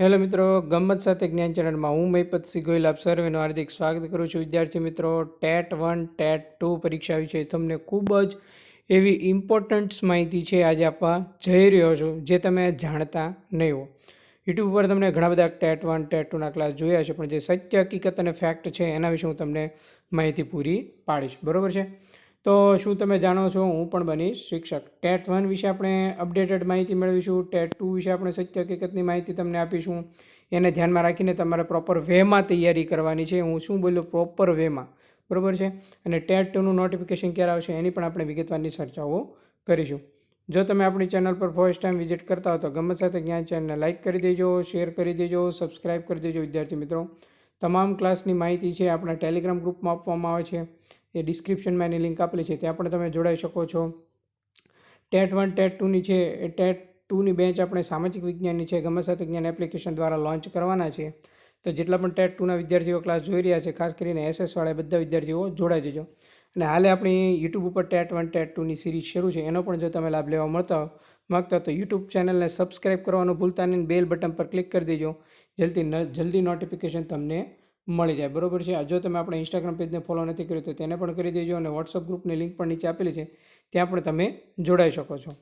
Hello મિત્રો ગમત સાથે જ્ઞાન ચેનલમાં હું મહિપતસિંહ ગોયલ આપ સર્વેનું હાર્દિક સ્વાગત કરું છું. વિદ્યાર્થી મિત્રો, ટેટ વન, ટેટ ટુ પરીક્ષા વિશે તમને ખૂબ જ એવી ઇમ્પોર્ટન્ટ્સ માહિતી છે આજે આપવા જઈ રહ્યો છું, જે તમે જાણતા નહીં હો. યુટ્યુબ પર તમને ઘણા બધા ટેટ વન, ટેટ ટુના ક્લાસ જોયા છે, પણ જે સત્ય, હકીકત અને ફેક્ટ છે એના વિશે હું તમને માહિતી પૂરી પાડીશ. બરાબર છે? તો શું તમે જાણો છો? હું પણ બનીશ શિક્ષક. ટેટ વન વિશે આપણે અપડેટેડ માહિતી મેળવીશું. ટેટ ટુ વિશે આપણે સત્ય હકીકતની માહિતી તમને આપીશું. એને ધ્યાનમાં રાખીને તમારે પ્રોપર વેમાં તૈયારી કરવાની છે. હું શું બોલ્યો પ્રોપર વેમાં. બરાબર છે? અને ટેટ ટુનું નોટિફિકેશન ક્યારે આવશે એની પણ આપણે વિગતવારની ચર્ચાઓ કરીશું. જો તમે આપણી ચેનલ પર ફર્સ્ટ ટાઈમ વિઝિટ કરતા હો તો ગમત સાથે જ્ઞાન ચેનલને લાઇક કરી દેજો, શેર કરી દેજો, સબસ્ક્રાઇબ કરી દેજો, વિદ્યાર્થી મિત્રો. તમામ ક્લાસની માહિતી છે આપણા ટેલિગ્રામ ગ્રુપમાં આપવામાં આવે છે. એ ડિસ્ક્રિપ્શનમાં એની લિંક આપેલી છે, ત્યાં પણ તમે જોડાઈ શકો છો. ટેટ વન, ટેટ ટુની છે, એ ટેટ ટુની બેન્ચ આપણે સામાજિક વિજ્ઞાનની છે, ગમે વિજ્ઞાન એપ્લિકેશન દ્વારા લોન્ચ કરવાના છે. તો જેટલા પણ ટેટ ટુના વિદ્યાર્થીઓ ક્લાસ જોઈ રહ્યા છે, ખાસ કરીને એસએસવાળા બધા વિદ્યાર્થીઓ જોડાઈ જજો. અને હાલે આપણી યુટ્યુબ ઉપર ટેટ વન, ટેટ ટુની સિરીઝ શરૂ છે, એનો પણ જો તમે લાભ લેવા મળતા માગતા તો યુટ્યુબ ચેનલને સબસ્ક્રાઈબ કરવાનું ભૂલતા નહીં બેલ બટન પર ક્લિક કરી દેજો. જલ્દી જલ્દી નોટિફિકેશન તમને મળી જાય. બરોબર છે? જો તમે આપણે ઇન્સ્ટાગ્રામ પેજને ફોલો નથી કર્યું તો તેને પણ કરી દેજો અને વોટ્સઅપ ગ્રુપની લિંક પણ નીચે આપેલી છે. ત્યાં પણ તમે જોડાઈ શકો છો.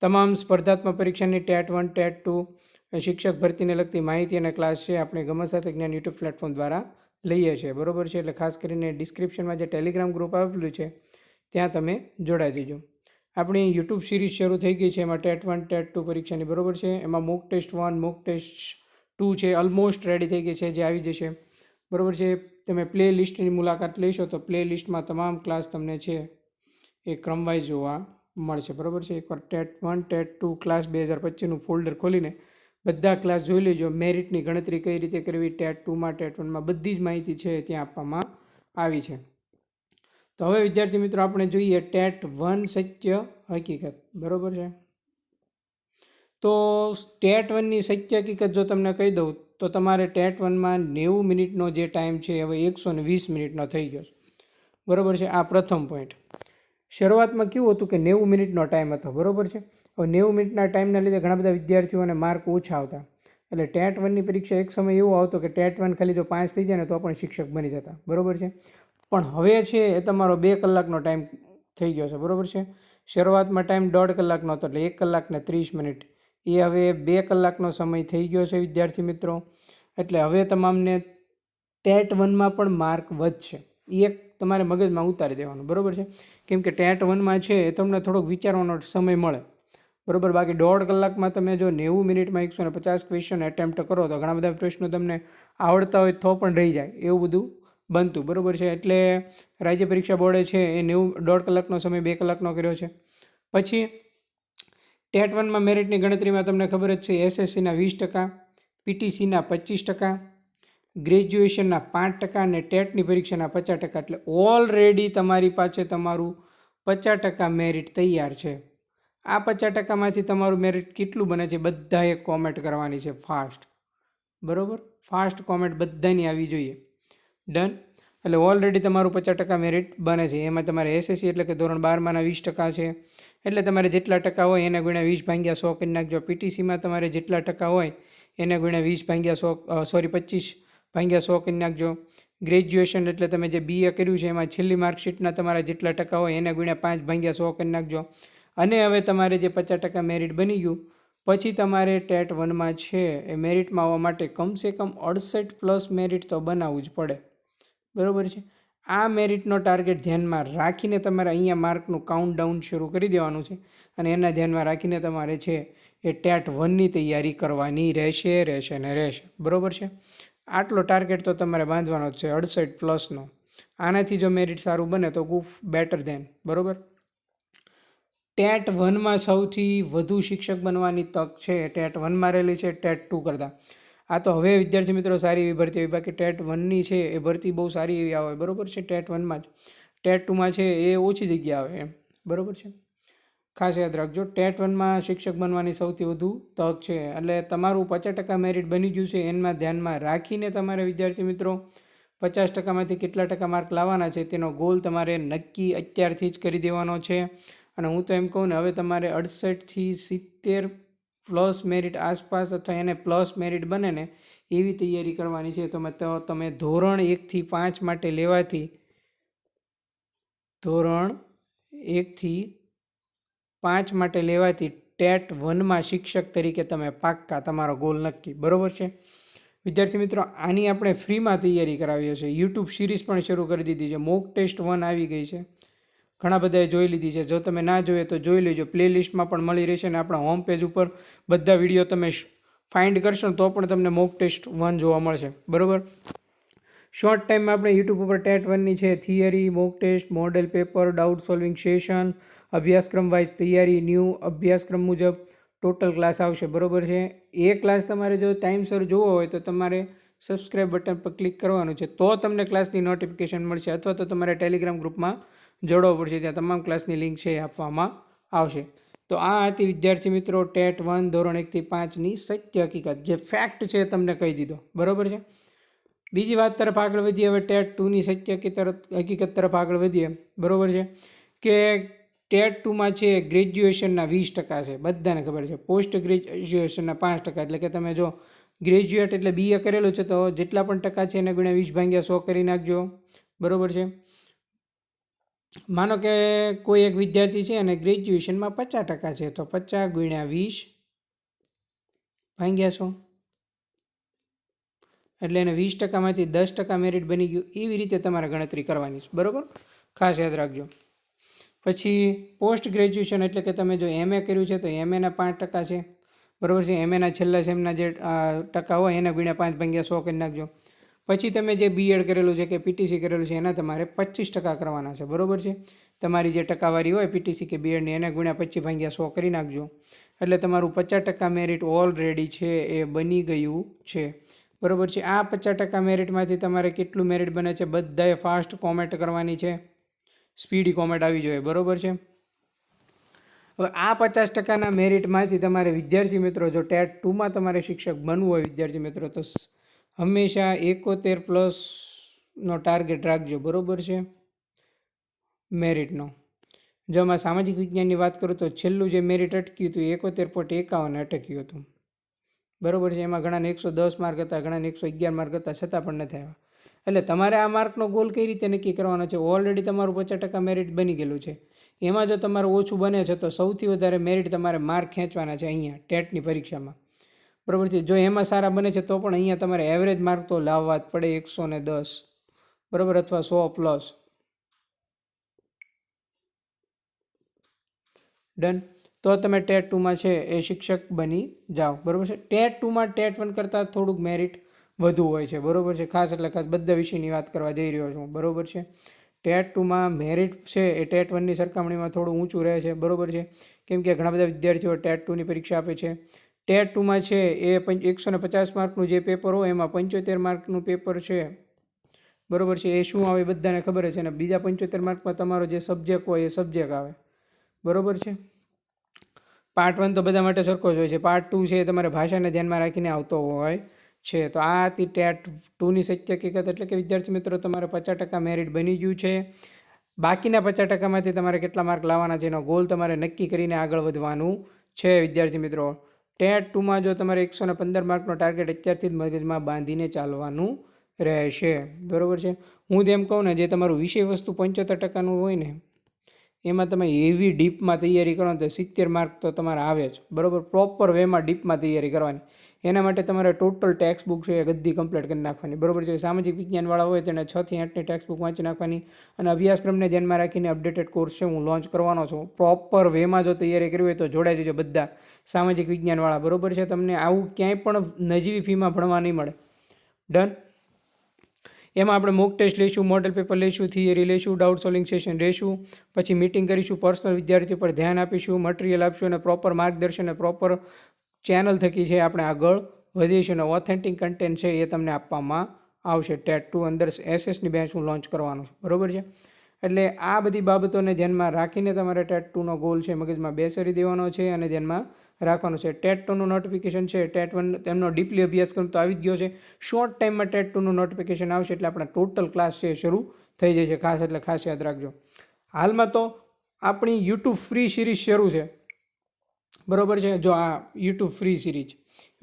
તમામ સ્પર્ધાત્મક પરીક્ષાની ટેટ વન, ટેટ ટુ, શિક્ષક ભરતીને લગતી માહિતી અને ક્લાસ છે આપણે ગમત સાથે જ્ઞાન યુટ્યુબ પ્લેટફોર્મ દ્વારા લઈએ છીએ. બરોબર છે? એટલે ખાસ કરીને ડિસ્ક્રિપ્શનમાં જે ટેલિગ્રામ ગ્રુપ આપેલું છે, ત્યાં તમે જોડાઈ દેજો આપણી યુટ્યુબ સિરીઝ શરૂ થઈ ગઈ છે એમાં ટેટ વન, ટેટ ટુ પરીક્ષાની. બરોબર છે? એમાં mock test one mock test two છે ઓલમોસ્ટ રેડી થઈ ગઈ છે, જે આવી જશે. બરાબર છે? તમે પ્લે લિસ્ટની મુલાકાત લેશો તો પ્લે લિસ્ટમાં તમામ ક્લાસ તમને છે એ ક્રમવાઇઝ જોવા મળશે. બરાબર છે? એકવાર TET one, TET two class બે હજાર પચીસનું ફોલ્ડર ખોલીને બધા ક્લાસ જોઈ લેજો. મેરિટની ગણતરી કઈ રીતે કરવી, ટેટ ટુમાં, ટેટ વનમાં બધી જ માહિતી છે ત્યાં આપવામાં આવી છે. તો હવે વિદ્યાર્થી મિત્રો આપણે જોઈએ ટેટ વન સત્ય હકીકત. બરાબર છે? તો ટેટ વનની સત્ય હકીકત જો તમને કહી દઉં, તો તમારે ટેટ વનમાં નેવું મિનિટનો જે ટાઈમ છે હવે એકસો ને વીસ મિનિટનો થઈ ગયો છે. બરાબર છે? આ પ્રથમ પોઈન્ટ શરૂઆતમાં કેવું હતું કે નેવું મિનિટનો ટાઈમ હતો, બરાબર છે? હવે નેવું મિનિટના ટાઈમના લીધે ઘણા બધા વિદ્યાર્થીઓને માર્ક ઓછા આવતા. એટલે ટેટ વનની પરીક્ષા એક સમય એવો આવતો કે ટેટ વન ખાલી જો પાંચ થઈ જાય ને તો પણ શિક્ષક બની જતા. બરાબર છે? પણ હવે છે, એ તમારો બે કલાકનો ટાઈમ થઈ ગયો છે. બરાબર છે? શરૂઆતમાં ટાઈમ દોઢ કલાકનો હતો, એટલે એક કલાક ને ત્રીસ મિનિટ એ હવે બે કલાકનો સમય થઈ ગયો છે, વિદ્યાર્થી મિત્રો. એટલે હવે તમામને ટેટ વનમાં પણ માર્ક વધશે. એ એક તમારે મગજમાં ઉતારી દેવાનું, બરાબર છે? કેમ કે ટેટ વનમાં છે એ તમને થોડોક વિચારવાનો સમય મળે. બરાબર? બાકી દોઢ કલાકમાં તમે જો નેવું મિનિટમાં એકસો ને પચાસ ક્વેશ્ચન એટેમ્પ્ટ કરો, તો ઘણા બધા પ્રશ્નો તમને આવડતા હોય તો પણ રહી જાય. એવું બધું બનતું, બરાબર છે? એટલે રાજ્ય પરીક્ષા બોર્ડે છે એ નેવું, દોઢ કલાકનો સમય બે કલાકનો કર્યો છે. પછી ટેટ વનમાં મેરિટની ગણતરીમાં તમને ખબર જ છે, એસએસસીના વીસ ટકા, પીટીસીના પચીસ ટકા, ગ્રેજ્યુએશનના પાંચ ટકા અને ટેટની પરીક્ષાના પચાસ ટકા. એટલે ઓલરેડી તમારી પાસે તમારું પચાસ ટકા મેરિટ તૈયાર છે. આ પચાસ ટકામાંથી તમારું મેરિટ કેટલું બને છે, બધાએ કોમેન્ટ કરવાની છે, ફાસ્ટ. બરાબર? ફાસ્ટ કોમેન્ટ બધાની આવી જોઈએ. ડન? એટલે ઓલરેડી તમારું પચાસ ટકા મેરિટ બને છે. એમાં તમારે એસએસસી એટલે કે ધોરણ બારમાંના વીસ ટકા છે એટલે તમારે જેટલા ટકા હોય એને ગુણ્યા વીસ ભાગ્યા સો કરી નાખજો. પીટીસીમાં તમારે જેટલા ટકા હોય એને ગુણ્યા વીસ ભાગ્યા સો સોરી પચીસ ભાગ્યા સો કરી નાખજો. ગ્રેજ્યુએશન એટલે તમે જે બીએ કર્યું છે એમાં છેલ્લી માર્કશીટના તમારા જેટલા ટકા હોય એને ગુણ્યા પાંચ ભાગ્યા સો કરી નાખજો. અને હવે તમારે જે પચાસ ટકા મેરિટ બની ગયું, પછી તમારે ટેટ વનમાં છે એ મેરિટમાં આવવા માટે કમસે કમ અડસઠ પ્લસ મેરિટ તો બનાવવું જ પડે. બરાબર છે? આ મેરિટનો ટાર્ગેટ ધ્યાનમાં રાખીને તમારે અહીંયા માર્કનું કાઉન્ટ ડાઉન શરૂ કરી દેવાનું છે અને એના ધ્યાનમાં રાખીને તમારે છે એ ટેટ વનની તૈયારી કરવાની રહેશે રહેશે ને રહેશે. બરાબર છે? આટલો ટાર્ગેટ તો તમારે બાંધવાનો જ છે, અડસઠ પ્લસનો. આનાથી જો મેરિટ સારું બને તો ગુફ બેટર ધેન. બરાબર? ટેટ વનમાં સૌથી વધુ શિક્ષક બનવાની તક છે, ટેટ વનમાં રહેલી છે, ટેટ ટુ કરતાં. આ તો હવે વિદ્યાર્થી મિત્રો સારી એવી ભરતી આવી બાકી ટેટ વનની છે એ ભરતી બહુ સારી એવી આવે. બરાબર છે? ટેટ વનમાં જ. ટેટ ટુમાં છે એ ઓછી જગ્યા આવે એમ. બરાબર છે? ખાસ યાદ રાખજો. ટેટ વનમાં શિક્ષક બનવાની સૌથી વધુ તક છે. એટલે તમારું પચાસ ટકા મેરિટ બની ગયું છે. એમાં ધ્યાનમાં રાખીને તમારે વિદ્યાર્થી મિત્રો પચાસ ટકામાંથી કેટલા ટકા માર્ક લાવવાના છે તેનો ગોલ તમારે નક્કી અત્યારથી જ કરી દેવાનો છે. અને હું તો એમ કહું ને, હવે તમારે અડસઠથી સિત્તેર પ્લસ મેરિટ આસપાસ અથવા એને પ્લસ મેરિટ બને ને એવી તૈયારી કરવાની છે. તો, તમે ધોરણ એકથી પાંચ માટે લેવાથી ધોરણ એકથી પાંચ માટે લેવાથી ટેટ વનમાં શિક્ષક તરીકે તમે પાક્કા તમારો ગોલ નક્કી. બરાબર છે? વિદ્યાર્થી મિત્રો, આની આપણે ફ્રીમાં તૈયારી કરાવીએ છીએ. યુટ્યુબ સિરીઝ પણ શરૂ કરી દીધી છે. મોક ટેસ્ટ વન આવી ગઈ છે. ઘણા બધાએ જોઈ લીધી છે. જો તમે ના જોઈએ તો જોઈ લેજો. પ્લેલિસ્ટમાં પણ મળી રહેશે અને આપણા હોમ પેજ ઉપર બધા વીડિયો તમે ફાઇન્ડ કરશો તો પણ તમને મોક ટેસ્ટ વન જોવા મળશે. બરાબર? શોર્ટ ટાઈમમાં આપણે યુટ્યુબ ઉપર ટેટ વનની છે. Theory mock test model paper doubt solving session અભ્યાસક્રમ વાઇઝ તૈયારી ન્યૂ અભ્યાસક્રમ મુજબ ટોટલ ક્લાસ આવશે. બરોબર છે? એ ક્લાસ તમારે જો ટાઈમસર જોવો હોય તો તમારે સબસ્ક્રાઇબ બટન પર ક્લિક કરવાનું છે. તો તમને ક્લાસની નોટિફિકેશન મળશે અથવા તો તમારે ટેલિગ્રામ ગ્રુપમાં જોડવો પડશે, ત્યાં તમામ ક્લાસની લિંક છે એ આપવામાં આવશે. તો આ હતી વિદ્યાર્થી મિત્રો ટેટ વન, ધોરણ એકથી પાંચની સત્ય હકીકત, જે ફેક્ટ છે તમને કહી દીધો. બરોબર છે? બીજી વાત તરફ આગળ વધીએ, હવે ટેટ ટુની સત્ય હકીકત તરફ આગળ વધીએ. બરાબર છે? કે ટેટ ટુમાં છે ગ્રેજ્યુએશનના વીસ ટકા છે, બધાને ખબર છે. પોસ્ટ ગ્રેજ્યુએશનના પાંચ ટકા, એટલે કે તમે જો ગ્રેજ્યુએટ એટલે બીએ કરેલું છે, તો જેટલા પણ ટકા છે એને ગુણ્યા વીસ ભાગ્યા સો કરી નાખજો. બરાબર છે? માનો કે કોઈ એક વિદ્યાર્થી છે અને ગ્રેજ્યુએશનમાં પચાસ ટકા છે, તો પચાસ ગુણ્યા વીસ ભાગ્યા સો. એટલે એને વીસ ટકામાંથી દસ ટકા મેરિટ બની ગયું, એવી રીતે તમારે ગણતરી કરવાની છે. બરાબર? ખાસ યાદ રાખજો. પછી પોસ્ટ ગ્રેજ્યુએશન એટલે કે તમે જો એમએ કર્યું છે, તો એમએના પાંચ ટકા છે. બરાબર છે? એમએના છેલ્લા સેમના જે ટકા હોય, એના ગુણ્યા પાંચ ભાગ્યા સો કરી નાખજો. પછી તમે જે બીએડ કરેલું છે કે પીટીસી કરેલું છે, એના તમારે પચીસ ટકા કરવાના છે. બરાબર છે? તમારી જે ટકાવારી હોય પીટીસી કે બીએડની એને ગુણ્યા પચીસ ભાગ્યા સો કરી નાખજો. એટલે તમારું પચાસ ટકા મેરિટ ઓલરેડી છે, એ બની ગયું છે. બરાબર છે? આ પચાસ ટકા મેરિટમાંથી તમારે કેટલું મેરિટ બને છે? બધાએ ફાસ્ટ કોમેન્ટ કરવાની છે. સ્પીડી કોમેન્ટ આવી જોઈએ બરાબર છે? હવે આ પચાસ ટકાના મેરિટમાંથી તમારે વિદ્યાર્થી મિત્રો, જો ટેટ ટુમાં તમારે શિક્ષક બનવું હોય વિદ્યાર્થી મિત્રો, તો હંમેશા એકોતેર પ્લસનો ટાર્ગેટ રાખજો, બરાબર છે? મેરિટનો જો આમાં સામાજિક વિજ્ઞાનની વાત કરું તો છેલ્લું જે મેરિટ અટક્યું હતું એકોતેર પોઈન્ટ એકાવન અટક્યું હતું. બરાબર છે? એમાં ઘણાને એકસો દસ માર્ક હતા, ઘણાને એકસો અગિયાર માર્ક હતા, છતાં પણ નથી આવ્યા. એટલે તમારે આ માર્કનો ગોલ કઈ રીતે નક્કી કરવાનો છે? ઓલરેડી તમારું પચાસ ટકા મેરિટ બની ગયેલું છે. એમાં જો તમારું ઓછું બને છે તો સૌથી વધારે મેરિટ તમારે માર્ક ખેંચવાના છે અહીંયા, ટેટની પરીક્ષામાં. બરાબર છે? જો એમાં સારા બને છે, તો પણ અહીંયા તમારે એવરેજ માર્ક તો લાવવા જ પડે એકસો ને દસ. બરાબર? અથવા સો પ્લસ ડન તો તમે ટેટ ટુમાં છે, એ શિક્ષક બની જાઓ. બરાબર છે? ટેટ ટુમાં ટેટ વન કરતાં થોડુંક મેરિટ વધુ હોય છે. બરાબર છે? ખાસ એટલે ખાસ બધા વિષયની વાત કરવા જઈ રહ્યો છું. બરાબર છે? ટેટ ટુમાં મેરિટ છે, એ ટેટ વનની સરખામણીમાં થોડું ઊંચું રહે છે. બરાબર છે? કેમ કે ઘણા બધા વિદ્યાર્થીઓ ટેટ ટુની પરીક્ષા આપે છે. ટેટ ટુમાં છે એ એકસો ને પચાસ માર્કનું જે પેપર હોય એમાં પંચોતેર માર્કનું પેપર છે. બરાબર છે, એ શું આવે બધાને ખબર છે અને બીજા પંચોતેર માર્કમાં તમારો જે સબ્જેક્ટ હોય એ સબ્જેક્ટ આવે. બરાબર છે? પાર્ટ વન તો બધા માટે સરખો જ હોય છે. પાર્ટ ટુ છે એ તમારે ભાષાને ધ્યાનમાં રાખીને આવતો હોય છે. તો આ હતી ટેટ ટુની સત્ય હકીકત એટલે કે વિદ્યાર્થી મિત્રો, તમારે પચાસ ટકા મેરિટ બની ગયું છે. બાકીના પચાસ ટકામાંથી તમારે કેટલા માર્ક લાવવાના છે એનો ગોલ તમારે નક્કી કરીને આગળ વધવાનું છે વિદ્યાર્થી મિત્રો. ટેટ ટુમાં જો તમારે એકસો ને પંદર માર્કનો ટાર્ગેટ અત્યારથી જ મગજમાં બાંધીને ચાલવાનું રહેશે. બરાબર છે? હું તેમ કહું ને, જે તમારું વિષય વસ્તુ પંચોતેર ટકાનું હોય ને, એમાં તમે એવી ડીપમાં તૈયારી કરો તો સિત્તેર માર્ક તો તમારે આવે જ. બરાબર? પ્રોપર વેમાં ડીપમાં તૈયારી કરવાની. એના માટે તમારે ટોટલ ટેક્સ્ટ બુક છે એ ગદ્દી કમ્પ્લીટ કરી નાખવાની. બરાબર છે? સામાજિક વિજ્ઞાનવાળા હોય તેને છથી આઠની ટેક્સ્ટ બુક વાંચી નાખવાની અને અભ્યાસક્રમને ધ્યાનમાં રાખીને અપડેટેડ કોર્સ છે. હું લોન્ચ કરવાનો છું. પ્રોપર વેમાં જો તૈયારી કરવી હોય તો જોડાઈ જજો બધા સામાજિક વિજ્ઞાનવાળા. બરાબર છે? તમને આવું ક્યાંય પણ નજીવી ફીમાં ભણવા નહીં મળે. ડન એમાં આપણે મોક ટેસ્ટ લઈશું મોડલ પેપર લઈશું થિયરી લઈશું ડાઉટ સોલ્વિંગ સેશન લઈશું પછી મિટિંગ કરીશું પર્સનલ વિદ્યાર્થીઓ પર ધ્યાન આપીશું મટીરિયલ આપીશું અને પ્રોપર માર્ગદર્શન અને પ્રોપર ચેનલ થકી છે આપણે આગળ વધીશું અને ઓથેન્ટિક કન્ટેન્ટ છે એ તમને આપવામાં આવશે. ટેટ ટુ અંદર એસએસની બેન્ચ હું લોન્ચ કરવાનું છું. બરાબર છે? એટલે આ બધી બાબતોને ધ્યાનમાં રાખીને તમારે ટેટ ટુનો ગોલ છે મગજમાં બેસરી દેવાનો છે અને ધ્યાનમાં રાખવાનું છે. ટેટ ટુનું નોટિફિકેશન છે. ટેટ વન તેમનો ડીપલી અભ્યાસક્રમ તો આવી જ ગયો છે. શોર્ટ ટાઈમમાં ટેટ ટુનું નોટિફિકેશન આવશે એટલે આપણા ટોટલ ક્લાસ છે શરૂ થઈ જાય છે. ખાસ એટલે ખાસ યાદ રાખજો. હાલમાં તો આપણી યુટ્યુબ ફ્રી સિરીઝ શરૂ છે. બરોબર છે? જો આ યુટ્યુબ ફ્રી સિરીઝ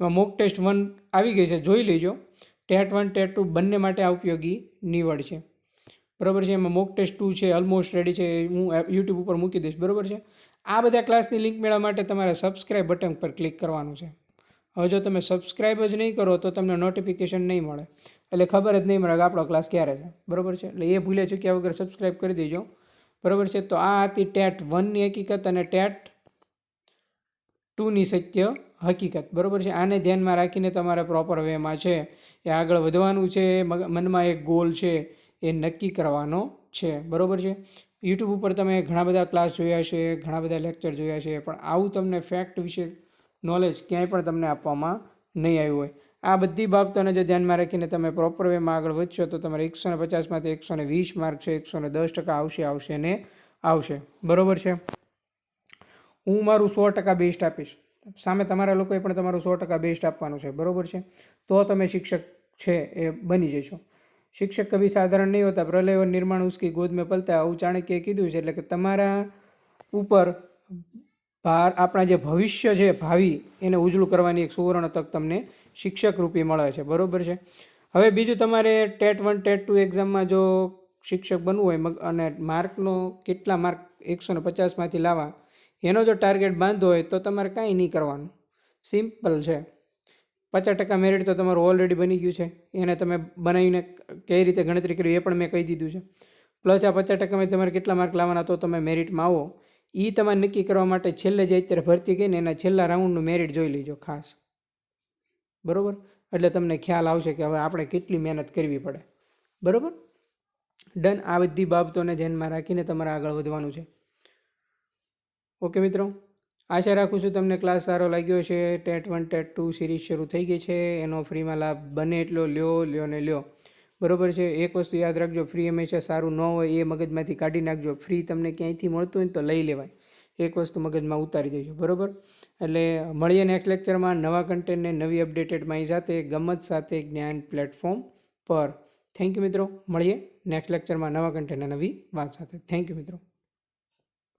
એમાં મોક ટેસ્ટ વન આવી ગઈ છે, જોઈ લેજો. ટેટ વન ટેટ ટુ બંને માટે આ ઉપયોગી નીવડ છે. બરોબર છે? એમાં મોક ટેસ્ટ ટુ છે ઓલમોસ્ટ રેડી છે. હું યુટ્યુબ ઉપર મૂકી દઈશ, બરોબર છે? આ બધા ક્લાસની લિંક મેળવવા માટે તમારે સબસ્ક્રાઇબ બટન પર ક્લિક કરવાનું છે. હવે જો તમે સબસ્ક્રાઇબ જ નહીં કરો, તો તમને નોટિફિકેશન નહીં મળે. એટલે ખબર જ નહીં મળે કે આપણો ક્લાસ ક્યારે છે. બરોબર છે? એટલે એ ભૂલે ચૂક્યા વગર સબસ્ક્રાઇબ કરી દેજો. બરોબર છે? તો આ હતી ટેટ વનની હકીકત અને ટેટ ટુની સત્ય હકીકત. બરાબર છે? આને ધ્યાનમાં રાખીને તમારે પ્રોપર વેમાં છે. એ આગળ વધવાનું છે મનમાં એક ગોલ છે, એ નક્કી કરવાનો છે. બરાબર છે? યુટ્યુબ ઉપર તમે ઘણા બધા ક્લાસ જોયા છે, ઘણા બધા લેક્ચર જોયા છે, પણ આવું તમને ફેક્ટ વિશે નોલેજ ક્યાંય પણ તમને આપવામાં નહીં આવ્યું હોય. આ બધી બાબતોને જો ધ્યાનમાં રાખીને તમે પ્રોપર વેમાં આગળ વધશો, તો તમારે એકસો ને પચાસમાંથી એકસો ને વીસ માર્ક છે, એકસો દસ ટકા આવશે આવશે ને આવશે. બરાબર છે? હું મારું સો ટકા બેસ્ટ આપીશ. સામે તમારા લોકોએ પણ તમારું સો ટકા બેસ્ટ આપવાનું છે, બરાબર છે? તો તમે શિક્ષક છે એ બની જશો. શિક્ષક કભી સાધારણ નહીં હોતા પ્રલય નિર્માણ, ઉસકી ગોદમાં પલતા, આવું ચાણક્યએ કીધું છે, એટલે કે તમારા ઉપર ભાર, આપણા જે ભવિષ્ય છે, ભાવિ, એને ઉજળું કરવાની એક સુવર્ણ તક તમને શિક્ષક રૂપી મળે છે, બરાબર છે? હવે બીજું તમારે ટેટ વન, ટેટ ટુ એક્ઝામમાં જો શિક્ષક બનવું હોય અને માર્કનો કેટલા માર્ક, એકસો ને પચાસમાંથી લાવવા એનો જો ટાર્ગેટ બાંધવો હોય તો તમારે કાંઈ નહીં કરવાનું. સિમ્પલ છે. પચાસ ટકા મેરિટ તો તમારું ઓલરેડી બની ગયું છે. એને તમે બનાવીને કઈ રીતે ગણતરી કરી એ પણ મેં કહી દીધું છે. પ્લસ આ પચાસ ટકામાં તમારે કેટલા માર્ક લાવવાના તો તમે મેરિટમાં આવો. એ તમારે નક્કી કરવા માટે છેલ્લે જે અત્યારે ભરતી ગઈ ને એના છેલ્લા રાઉન્ડનું મેરિટ જોઈ લેજો ખાસ. બરોબર? એટલે તમને ખ્યાલ આવશે કે હવે આપણે કેટલી મહેનત કરવી પડે. બરાબર? ડન આ બધી બાબતોને ધ્યાનમાં રાખીને તમારે આગળ વધવાનું છે. ઓકે મિત્રો, આશા રાખું છું તમને ક્લાસ સારો લાગ્યો છે TET one TET two series શરૂ થઈ ગઈ છે. એનો ફ્રીમાં લાભ બને એટલો, લ્યો લ્યો ને લ્યો. બરોબર છે? એક વસ્તુ યાદ રાખજો ફ્રી હંમેશા સારું ન હોય એ મગજમાંથી કાઢી નાખજો. ફ્રી તમને ક્યાંયથી મળતું હોય તો લઈ લેવાય. એક વસ્તુ મગજમાં ઉતારી દેજો, બરોબર? એટલે મળીએ નેક્સ્ટ લેક્ચરમાં નવા કન્ટેન્ટને નવી અપડેટેડ માહિતી સાથે. ગમત સાથે જ્ઞાન પ્લેટફોર્મ પર. થેન્ક યુ મિત્રો. મળીએ નેક્સ્ટ લેક્ચરમાં નવા કન્ટેન્ટ નવી વાત સાથે. થેન્ક યુ મિત્રો.